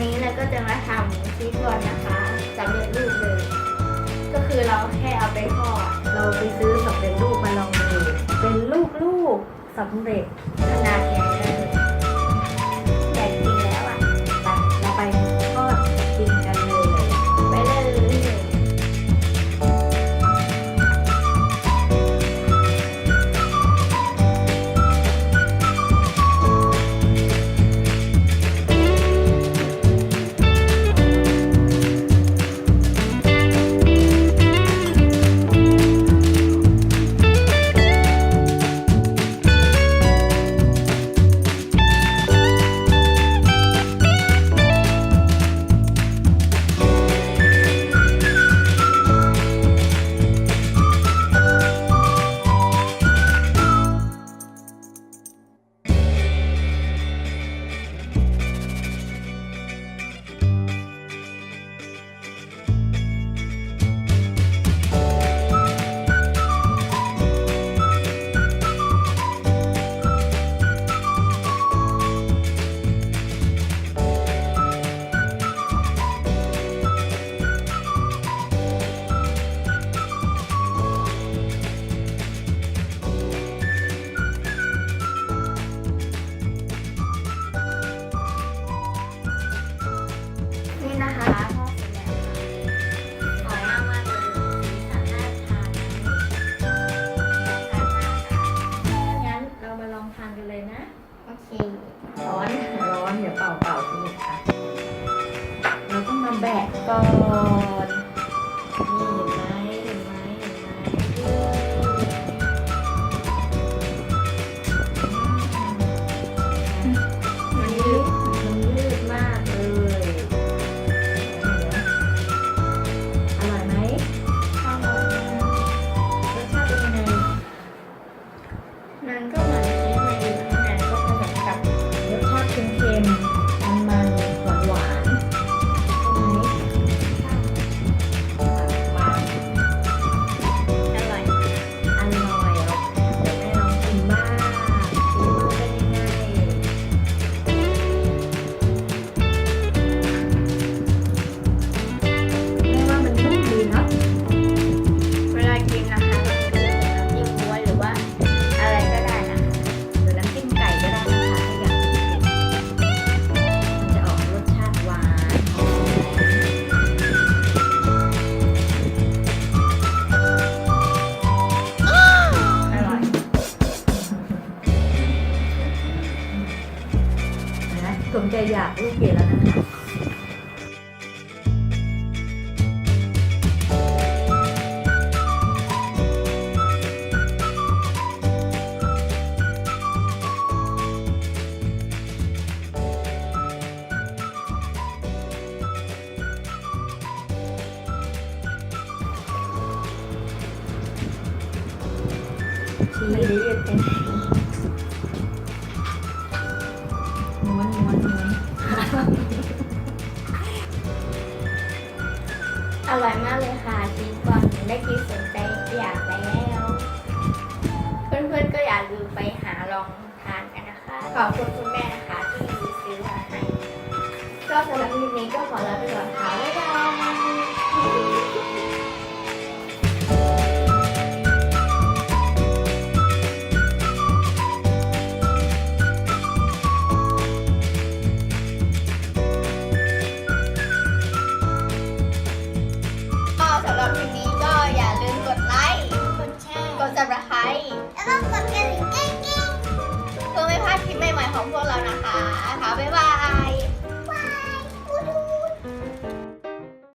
นนี้เราก็จะมาทำชีสบอลนะคะสำเร็จรูปเลย ก็คือเราแค่เอาไปทอดเราไปซื้อสำเร็จรูปมาลองดูเป็นลูกลูกๆสำเร็จขนาดใหญ่ ก่อน นี่เห็นไหมเห็นไหมเห็นไหมมันยืดมันยืดมากเลยอร่อยไหมอร่อยรสชาติเป็นยังไงมันก็เหมือน นะอยากลูกเกดแล้วนะคะไม่ ร่อยมากเลยค่ะชีสบอลได้กินสนใจอยากแล้ว เพื่อนๆก็อย่าลืมไปหาลองทานกันนะคะ ขอบคุณคุณแม่นะคะที่ซื้อมาให้ก็สำหรับคลิปนี้ก็ขอลาไปก่อนค่ะบ๊ายบาย ของพวกเรานะคะค่ะบ๊ายบาย